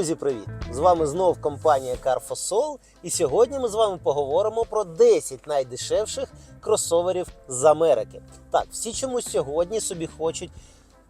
Друзі, привіт! З вами знов компанія Carfosol. І сьогодні ми з вами поговоримо про 10 найдешевших кросоверів з Америки. Так, всі чомусь сьогодні собі хочуть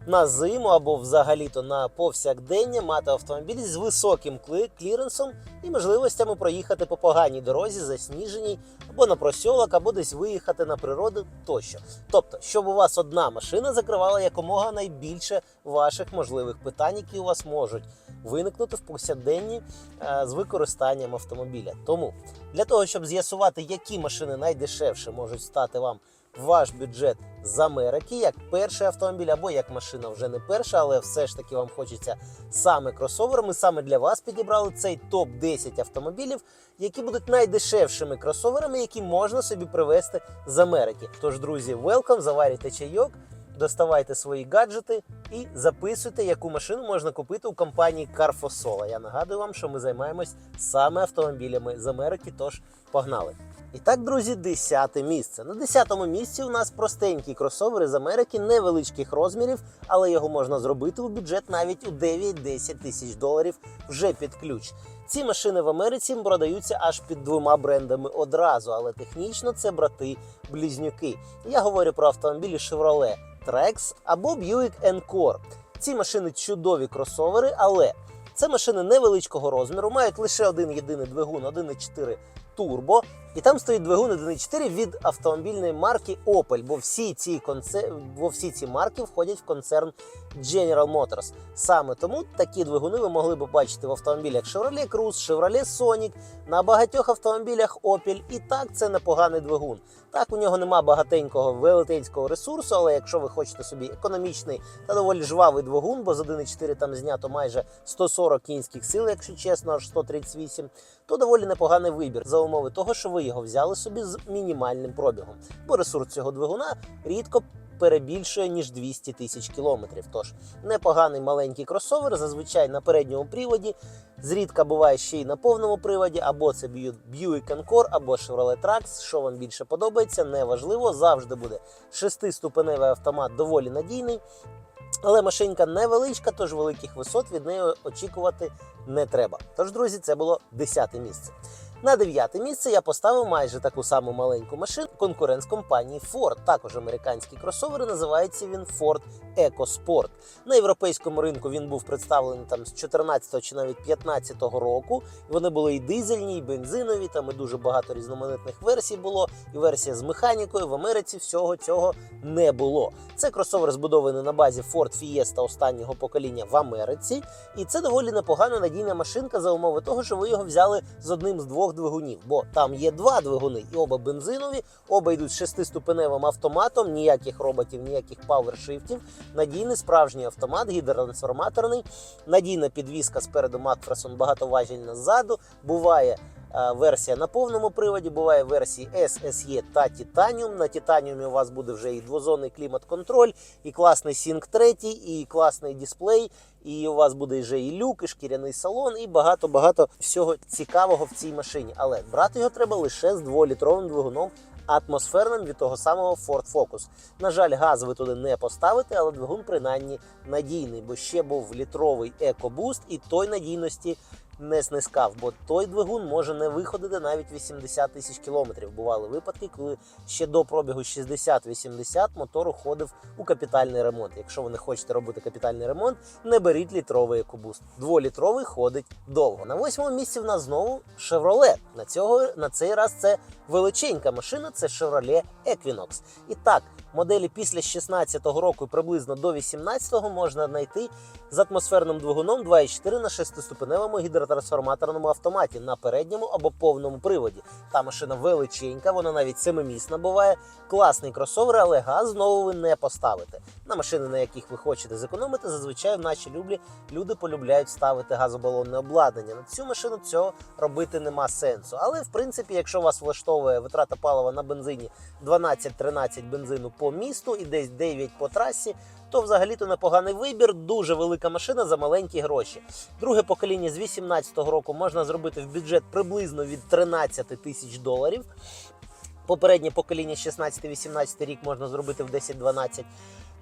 на зиму або взагалі-то на повсякдення мати автомобіль з високим кліренсом і можливостями проїхати по поганій дорозі, засніженій, або на просьолок, або десь виїхати на природу тощо. Тобто, щоб у вас одна машина закривала якомога найбільше ваших можливих питань, які у вас можуть виникнути в повсякденні е, з використанням автомобіля. Тому для того, щоб з'ясувати, які машини найдешевше можуть стати вам в ваш бюджет з Америки, як перший автомобіль, або як машина вже не перша, але все ж таки вам хочеться саме кросовер. Ми саме для вас підібрали цей топ 10 автомобілів, які будуть найдешевшими кросоверами, які можна собі привезти з Америки. Тож, друзі, welcome, заварюйте чайок. Доставайте свої гаджети і записуйте, яку машину можна купити у компанії Carfosol. Я нагадую вам, що ми займаємось саме автомобілями з Америки. Тож погнали! І так, друзі, десяте місце. На десятому місці у нас простенький кросовер з Америки невеличких розмірів, але його можна зробити у бюджет навіть у 9-10 тисяч доларів вже під ключ. Ці машини в Америці продаються аж під двома брендами одразу, але технічно це брати-близнюки. Я говорю про автомобілі Chevrolet Trax або Buick Encore. Ці машини чудові кросовери, але це машини невеличкого розміру, мають лише один єдиний двигун 1.4 турбо. І там стоїть двигун 1.4 від автомобільної марки Opel, бо всі ці конце... бо всі ці марки входять в концерн General Motors. Саме тому такі двигуни ви могли б бачити в автомобілях Chevrolet Cruze, Chevrolet Sonic, на багатьох автомобілях Opel. І так це непоганий двигун. Так, у нього нема багатенького велетенського ресурсу, але якщо ви хочете собі економічний та доволі жвавий двигун, бо з 1.4 там знято майже 140 кінських сил, якщо чесно, аж 138, то доволі непоганий вибір за умови того, що ви його взяли собі з мінімальним пробігом. Бо ресурс цього двигуна рідко перебільшує ніж 200 тисяч кілометрів. Тож непоганий маленький кросовер, зазвичай на передньому приводі. Зрідка буває ще й на повному приводі, або це Buick Encore, або Chevrolet Trax. Що вам більше подобається, неважливо. Завжди буде шестиступеневий автомат, доволі надійний. Але машинка невеличка, тож великих висот від неї очікувати не треба. Тож, друзі, це було 10 місце. На дев'яте місце я поставив майже таку саму маленьку машину конкурент з компанії Ford. Також американський кросовер. Називається він Ford EcoSport. На європейському ринку він був представлений там з 14 чи навіть 15 року. Вони були і дизельні, і бензинові. Там і дуже багато різноманітних версій було. І версія з механікою в Америці всього цього не було. Це кросовер збудований на базі Ford Fiesta останнього покоління в Америці. І це доволі непогана надійна машинка за умови того, що ви його взяли з одним з двох двигунів. Бо там є два двигуни, і оба бензинові, оба йдуть з шестиступеневим автоматом, ніяких роботів, ніяких павершифтів. Надійний справжній автомат, гідротрансформаторний, надійна підвізка спереду Макферсон, багатоважільна ззаду. Буває версія на повному приводі, буває версії S, SE та Titanium. На Titanium у вас буде вже і двозонний клімат-контроль, і класний Sync 3, і класний дисплей, і у вас буде вже і люк, і шкіряний салон, і багато-багато всього цікавого в цій машині. Але брати його треба лише з 2-літровим двигуном. Атмосферним від того самого Ford Focus. На жаль, газ ви туди не поставите, але двигун принаймні надійний, бо ще був літровий EcoBoost і той надійності не снискав, бо той двигун може не виходити навіть 80 тисяч кілометрів. Бували випадки, коли ще до пробігу 60-80 мотор уходив у капітальний ремонт. Якщо ви не хочете робити капітальний ремонт, не беріть літровий EcoBoost. Дволітровий ходить довго. На восьмому місці в нас знову Chevrolet. На цього на цей раз це величенька машина. Це Chevrolet Equinox. І так, моделі після 16-го року приблизно до 18-го можна знайти з атмосферним двигуном 2,4 на 6-ступеневому гідротрансформаторному автоматі на передньому або повному приводі. Та машина величенька, вона навіть семимісна буває. Класний кросовер, але газ знову ви не поставите. На машини, на яких ви хочете зекономити, зазвичай в наші люблі люди полюбляють ставити газобалонне обладнання. На цю машину цього робити нема сенсу. Але в принципі, якщо вас влаштовує витрата палива на бензині 12-13 бензину по місту і десь 9 по трасі, то взагалі-то непоганий вибір, дуже велика машина за маленькі гроші. Друге покоління з 18-го року можна зробити в бюджет приблизно від 13 тисяч доларів. Попереднє покоління 16-18 рік можна зробити в 10-12.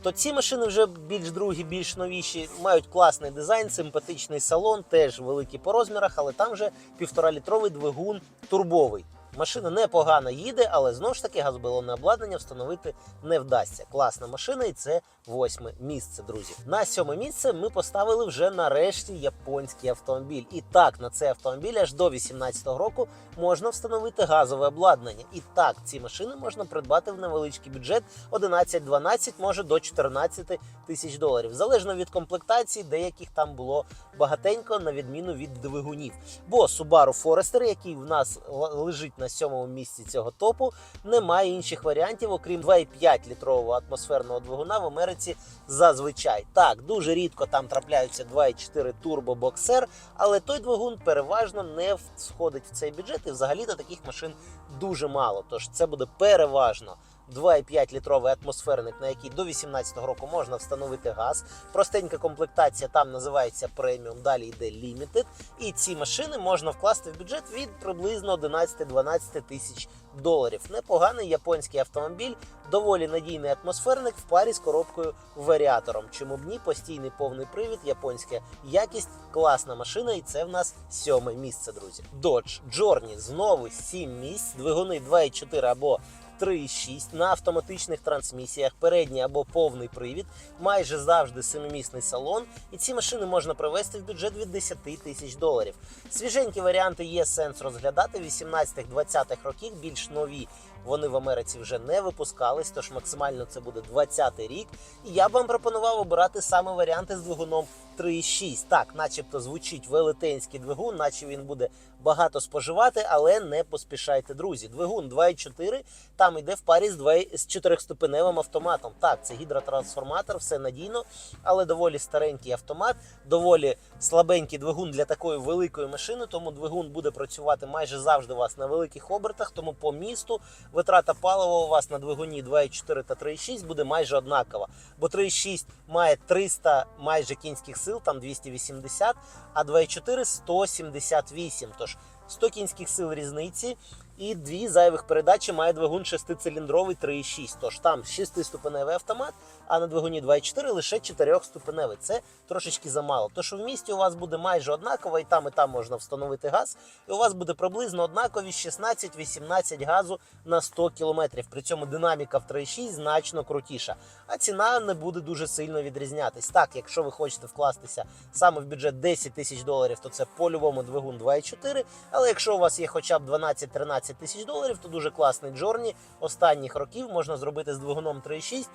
то ці машини вже більш другі, більш новіші, мають класний дизайн, симпатичний салон, теж великий по розмірах, але там вже півторалітровий двигун турбовий. Машина непогано їде, але знову ж таки газобалонне обладнання встановити не вдасться. Класна машина, і це восьме місце, друзі. На сьоме місце ми поставили вже нарешті японський автомобіль. І так, на цей автомобіль аж до 18-го року можна встановити газове обладнання. І так, ці машини можна придбати в невеличкий бюджет 11-12, може до 14 тисяч доларів. Залежно від комплектації, деяких там було багатенько, на відміну від двигунів. Бо Subaru Forester, який в нас лежить на сьомому місці цього топу, немає інших варіантів, окрім 2,5 літрового атмосферного двигуна в Америці зазвичай. Так, дуже рідко там трапляються 2,4 турбобоксер, але той двигун переважно не входить в цей бюджет, і взагалі до таких машин дуже мало. Тож це буде переважно. 2,5 літровий атмосферник, на який до 18-го року можна встановити газ. Простенька комплектація там називається преміум, далі йде Limited. І ці машини можна вкласти в бюджет від приблизно 11-12 тисяч доларів. Непоганий японський автомобіль, доволі надійний атмосферник в парі з коробкою варіатором. Чому б ні, постійний повний привід, японська якість, класна машина, і це в нас сьоме місце, друзі. Dodge Journey знову 7 місць, двигуни 2,4 або 3,6 на автоматичних трансмісіях, передній або повний привід, майже завжди семимісний салон. І ці машини можна привести в бюджет від 10 тисяч доларів. Свіженькі варіанти є сенс розглядати. 18-20-х років більш нові. Вони в Америці вже не випускались, тож максимально це буде 20-й рік. І я б вам пропонував обирати саме варіанти з двигуном 3,6. Так, начебто звучить велетенський двигун, наче він буде багато споживати, але не поспішайте, друзі. Двигун 2,4 там йде в парі з 2, з 4-ступеневим автоматом. Так, це гідротрансформатор, все надійно, але доволі старенький автомат, доволі слабенький двигун для такої великої машини. Тому двигун буде працювати майже завжди у вас на великих обертах. Тому по місту витрата палива у вас на двигуні 2,4 та 3,6 буде майже однакова. Бо 3,6 має 300 майже кінських сил, там 280, а 2,4 178. Тож 100 кінських сил різниці. І дві зайвих передачі має двигун 6-циліндровий 3,6. Тож там 6-ступеневий автомат, а на двигуні 2,4 лише 4-ступеневий. Це трошечки замало. Тож в місті у вас буде майже однаково, і там, і там можна встановити газ. І у вас буде приблизно однакові 16-18 газу на 100 км. При цьому динаміка в 3,6 значно крутіша. А ціна не буде дуже сильно відрізнятись. Так, якщо ви хочете вкластися саме в бюджет 10 тисяч доларів, то це по-любому двигун 2,4. Але якщо у вас є хоча б 12-13 тисяч доларів, то дуже класний Джорні. Останніх років можна зробити з двигуном 3,6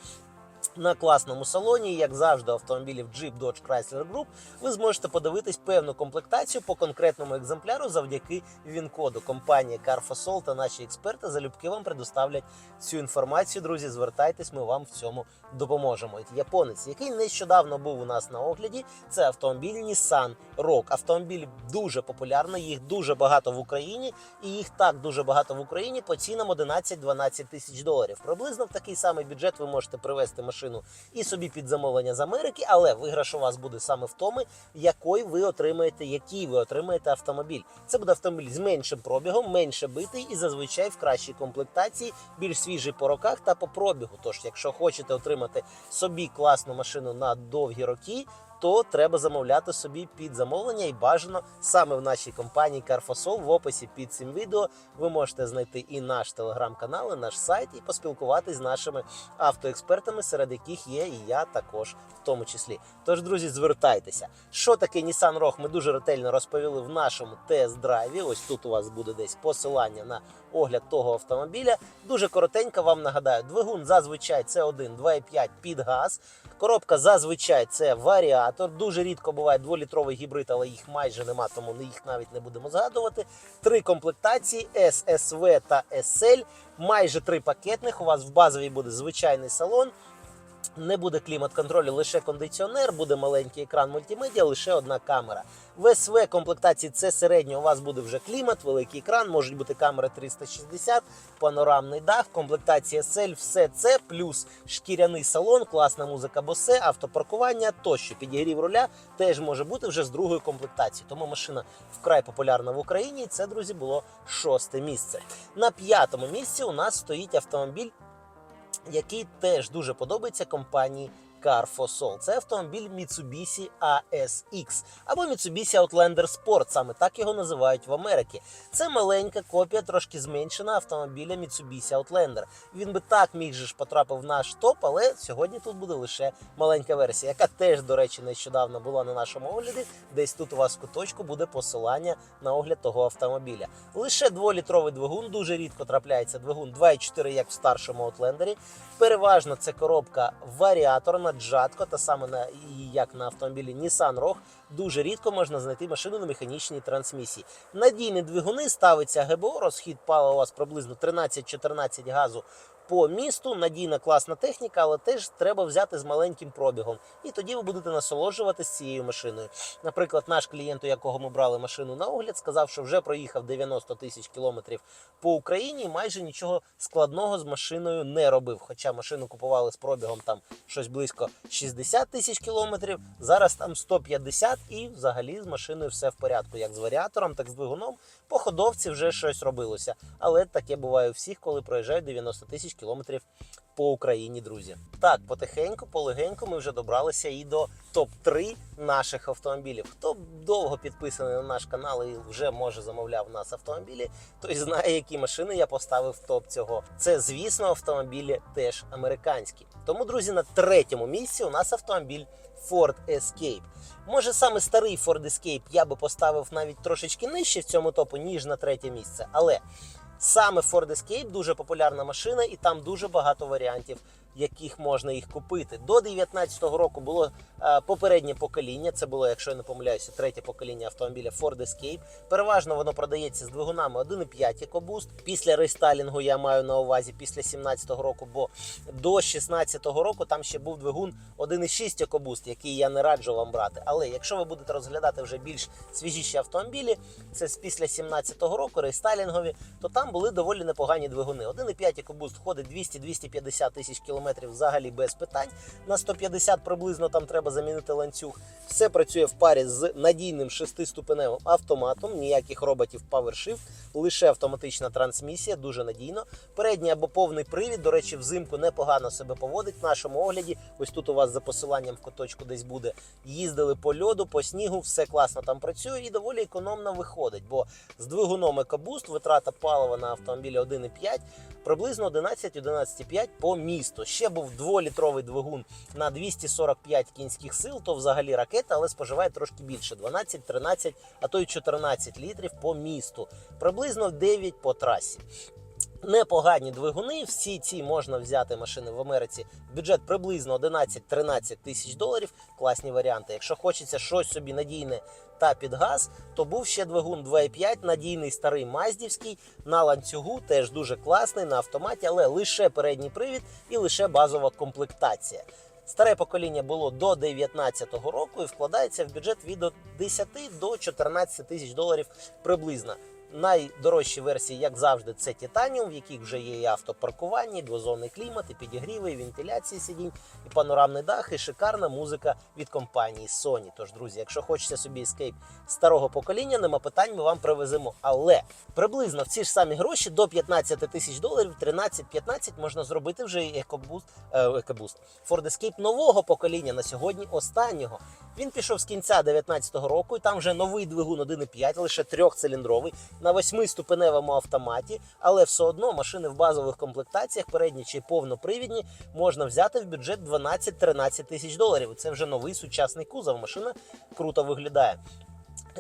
на класному салоні, як завжди, автомобілів Jeep Dodge Chrysler Group, ви зможете подивитись певну комплектацію по конкретному екземпляру завдяки він-коду. Компанія Carfosol та наші експерти залюбки вам предоставлять цю інформацію. Друзі, звертайтесь, ми вам в цьому допоможемо. Японець, який нещодавно був у нас на огляді, це автомобіль Nissan Rogue. Автомобіль дуже популярний, їх дуже багато в Україні, і їх так дуже багато в Україні по цінам 11-12 тисяч доларів. Приблизно в такий самий бюджет ви можете привезти машину і собі під замовлення з Америки, але виграш у вас буде саме в тому, який ви отримаєте, який ви отримаєте автомобіль. Це буде автомобіль з меншим пробігом, менше битий і зазвичай в кращій комплектації, більш свіжий по роках та по пробігу. Тож, якщо хочете отримати собі класну машину на довгі роки. То треба замовляти собі під замовлення і бажано саме в нашій компанії Carfosol. В описі під цим відео ви можете знайти і наш телеграм-канал, і наш сайт, і поспілкуватись з нашими автоекспертами, серед яких є і я також в тому числі. Тож, друзі, звертайтеся. Що таке Nissan Rogue, ми дуже ретельно розповіли в нашому тест-драйві. Ось тут у вас буде десь посилання на огляд того автомобіля. Дуже коротенько вам нагадаю, двигун зазвичай це 1 2,5 під газ. Коробка зазвичай це варіатор. Дуже рідко буває дволітровий гібрид, але їх майже нема, тому їх навіть не будемо згадувати. Три комплектації S, SV та SL. Майже три пакетних. У вас в базовій буде звичайний салон. Не буде клімат-контролю, лише кондиціонер, буде маленький екран мультимедіа, лише одна камера. В СВ комплектації це середньо. У вас буде вже клімат, великий екран, можуть бути камери 360, панорамний дах, комплектація SL, все це, плюс шкіряний салон, класна музика Bose, автопаркування тощо. Підігрів руля теж може бути вже з другої комплектації. Тому машина вкрай популярна в Україні. І це, друзі, було шосте місце. На п'ятому місці у нас стоїть автомобіль який теж дуже подобається компанії Carfosol. Це автомобіль Mitsubishi ASX або Mitsubishi Outlander Sport, саме так його називають в Америці. Це маленька копія, трошки зменшена автомобіля Mitsubishi Outlander. Він би так міг же ж потрапив в наш топ, але сьогодні тут буде лише маленька версія, яка теж, до речі, нещодавно була на нашому огляді. Десь тут у вас в куточку буде посилання на огляд того автомобіля. Лише дволітровий двигун, дуже рідко трапляється двигун 2,4, як в старшому Outlander. Переважно це коробка варіаторна, джатко, та саме на як на автомобілі Nissan Rogue. Дуже рідко можна знайти машину на механічній трансмісії. Надійні двигуни ставиться ГБО, розхід палива у вас приблизно 13-14 газу по місту. Надійна класна техніка, але теж треба взяти з маленьким пробігом. І тоді ви будете насолоджуватися цією машиною. Наприклад, наш клієнт, у якого ми брали машину на огляд, сказав, що вже проїхав 90 тисяч кілометрів по Україні майже нічого складного з машиною не робив. Хоча машину купували з пробігом там щось близько 60 тисяч кілометрів. Зараз там 150 і взагалі з машиною все в порядку, як з варіатором, так і з двигуном. По ходовці вже щось робилося. Але таке буває у всіх, коли проїжджають 90 тисяч кілометрів по Україні, друзі. Так, потихеньку, полегеньку ми вже добралися і до топ-3 наших автомобілів. Хто довго підписаний на наш канал і вже може замовляв у нас автомобілі, той знає, які машини я поставив в топ цього. Це, звісно, автомобілі теж американські. Тому, друзі, на третьому місці у нас автомобіль Ford Escape. Може, саме старий Ford Escape я би поставив навіть трошечки нижче в цьому топу, ніж на третє місце. Але саме Ford Escape дуже популярна машина, і там дуже багато варіантів, яких можна їх купити. До 2019 року було е, попереднє покоління. Це було, якщо я не помиляюся, третє покоління автомобіля Ford Escape. Переважно воно продається з двигунами 1,5 EcoBoost. Після рестайлінгу я маю на увазі після 2017 року, бо до 2016 року там ще був двигун 1,6 EcoBoost, який я не раджу вам брати. Але якщо ви будете розглядати вже більш свіжіші автомобілі, це з після 2017 року, рестайлінгові, то там були доволі непогані двигуни. 1,5 EcoBoost ходить 200-250 тисяч кілометрів взагалі без питань. На 150 приблизно там треба замінити ланцюг. Все працює в парі з надійним шестиступеневим автоматом, ніяких роботів PowerShift, лише автоматична трансмісія, дуже надійно. Передній або повний привід, до речі, взимку непогано себе поводить в нашому огляді. Ось тут у вас за посиланням в куточку десь буде. Їздили по льоду, по снігу, все класно там працює і доволі економно виходить. Бо з двигуном EcoBoost витрата палива на автомобілі 1,5 приблизно 11-11,5 по місту. Ще був дволітровий двигун на 245 кінських сил, то взагалі ракета, але споживає трошки більше 12, 13, а то й 14 літрів по місту. Приблизно 9 по трасі. Непогані двигуни, всі ці можна взяти машини в Америці. Бюджет приблизно 11-13 тисяч доларів. Класні варіанти. Якщо хочеться щось собі надійне та під газ, то був ще двигун 2.5, надійний старий маздівський на ланцюгу, теж дуже класний на автоматі, але лише передній привід і лише базова комплектація. Старе покоління було до 2019 року і вкладається в бюджет від 10 до 14 тисяч доларів приблизно. Найдорожчі версії, як завжди, це Титаніум, в яких вже є і автопаркування, і двозонний клімат, і підігріви, і вентиляції сидінь, і панорамний дах, і шикарна музика від компанії Sony. Тож, друзі, якщо хочеться собі Escape старого покоління, нема питань, ми вам привеземо. Але приблизно в ці ж самі гроші до 15 тисяч доларів, 13-15 можна зробити вже EcoBoost, е, EcoBoost. Ford Escape нового покоління на сьогодні останнього. Він пішов з кінця 2019 року, і там вже новий двигун 1,5, лише трьохциліндровий, на восьмиступеневому автоматі, але все одно машини в базових комплектаціях, передні чи повнопривідні, можна взяти в бюджет 12-13 тисяч доларів. Це вже новий сучасний кузов. Машина круто виглядає.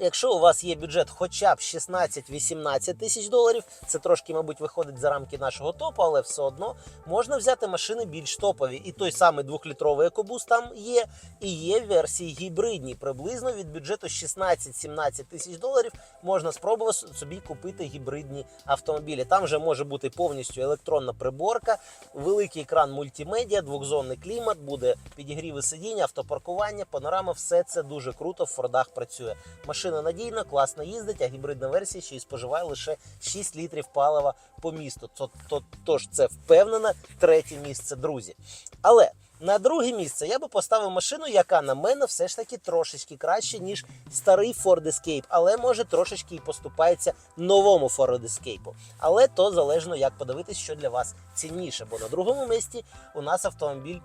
Якщо у вас є бюджет хоча б 16-18 тисяч доларів, це трошки, мабуть, виходить за рамки нашого топу, але все одно можна взяти машини більш топові. І той самий двохлітровий екобус там є, і є версії гібридні. Приблизно від бюджету 16-17 тисяч доларів можна спробувати собі купити гібридні автомобілі. Там вже може бути повністю електронна приборка, великий екран мультимедіа, двохзонний клімат, буде підігріви сидіння, автопаркування, панорама. Все це дуже круто в Фордах працює. Машина надійна, класно їздить, а гібридна версія ще й споживає лише 6 літрів палива по місту. То, то, тож це впевнено третє місце, друзі. Але На друге місце я би поставив машину, яка на мене все ж таки трошечки краще, ніж старий Ford Escape, але може трошечки і поступається новому Ford Escape. Але то залежно, як подивитись, що для вас цінніше. Бо на другому місці у нас автомобіль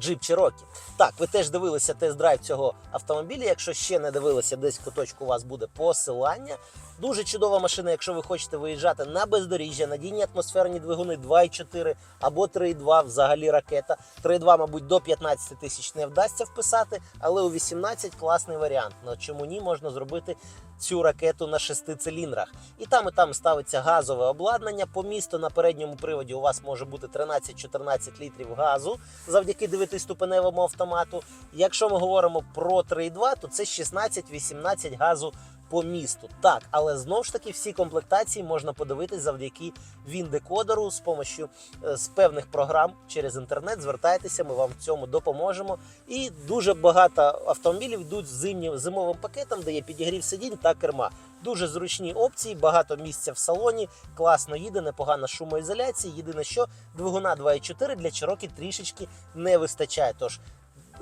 Jeep Cherokee. Так, ви теж дивилися тест-драйв цього автомобіля. Якщо ще не дивилися, десь в куточку у вас буде посилання. Дуже чудова машина, якщо ви хочете виїжджати на бездоріжжя, надійні атмосферні двигуни 2,4 або 3,2, взагалі ракета. 3,2, мабуть, до 15 тисяч не вдасться вписати, але у 18 класний варіант. Ну чому ні, можна зробити цю ракету на шести циліндрах. І там, і там ставиться газове обладнання. По місту на передньому приводі у вас може бути 13-14 літрів газу завдяки 9-ступеневому автомату. Якщо ми говоримо про 3,2, то це 16-18 газу по місту. Так, але знову ж таки всі комплектації можна подивитись завдяки він-декодеру з помощю е, з певних програм через інтернет. Звертайтеся, ми вам в цьому допоможемо. І дуже багато автомобілів йдуть зимнім зимовим пакетом, де є підігрів сидінь та керма. Дуже зручні опції, багато місця в салоні, класно їде, непогана шумоізоляція. Єдине, що двигуна 2.4 для Cherokee трішечки не вистачає. Тож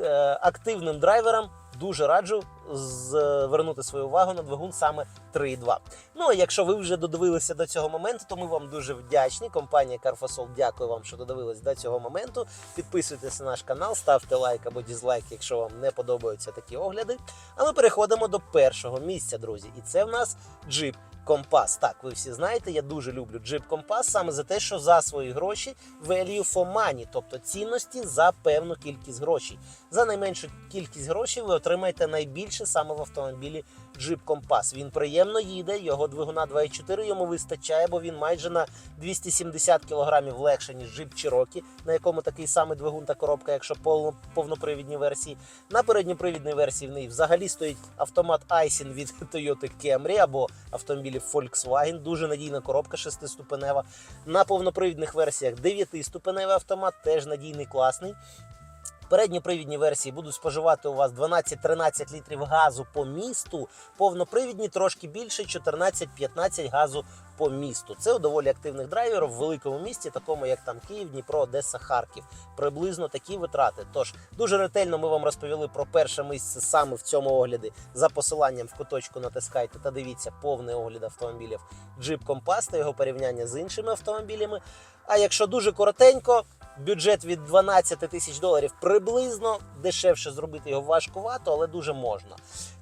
е, активним драйверам дуже раджу звернути свою увагу на двигун саме 3.2. Ну а якщо ви вже додивилися до цього моменту, то ми вам дуже вдячні. Компанія Carfosol дякую вам, що додивились до цього моменту. Підписуйтесь на наш канал, ставте лайк або дізлайк, якщо вам не подобаються такі огляди. А ми переходимо до першого місця, друзі. І це в нас Jeep Compass. Так, ви всі знаєте, я дуже люблю Jeep Compass саме за те, що за свої гроші value for money, тобто цінності за певну кількість грошей. За найменшу кількість грошей ви отримаєте найбільше саме в автомобілі Jeep Compass. Він приємно їде, його двигуна 2.4 йому вистачає, бо він майже на 270 кг легше, ніж Jeep Cherokee, на якому такий самий двигун та коробка, якщо повно- повнопривідні версії. На передньопривідній версії в неї взагалі стоїть автомат Aisin від Toyota Camry або автомобілів Volkswagen. Дуже надійна коробка шестиступенева. На повнопривідних версіях 9-ступеневий автомат, теж надійний, класний. Передньопривідні версії будуть споживати у вас 12-13 літрів газу по місту. Повнопривідні трошки більше 14-15 газу по місту. Це у доволі активних драйверів в великому місті, такому як там Київ, Дніпро, Одеса, Харків. Приблизно такі витрати. Тож дуже ретельно ми вам розповіли про перше місце саме в цьому огляді. За посиланням в куточку натискайте та дивіться повний огляд автомобілів Jeep Compass та його порівняння з іншими автомобілями. А якщо дуже коротенько, бюджет від 12 тисяч доларів приблизно дешевше зробити його важкувато, але дуже можна.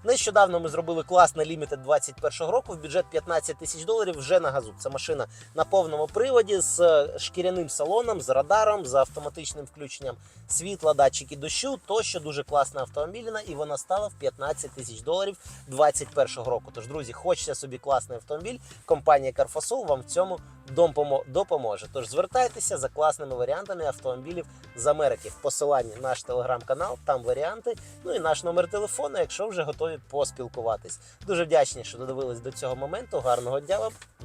Нещодавно ми зробили класний лімітед 21 року. В бюджет 15 тисяч доларів вже на газу. Це машина на повному приводі з е, шкіряним салоном, з радаром, з автоматичним включенням світла, датчики дощу. Тощо дуже класна автомобільна, і вона стала в 15 тисяч доларів 21 року. Тож, друзі, хочеться собі класний автомобіль. Компанія Carfosol вам в цьому допомо- допоможе. Тож звертайтеся за класними варіантами автомобілів з Америки. В посиланні наш телеграм-канал, там варіанти. Ну і наш номер телефону, якщо вже готові поспілкуватись. Дуже вдячні, що додивились до цього моменту. Гарного дня вам.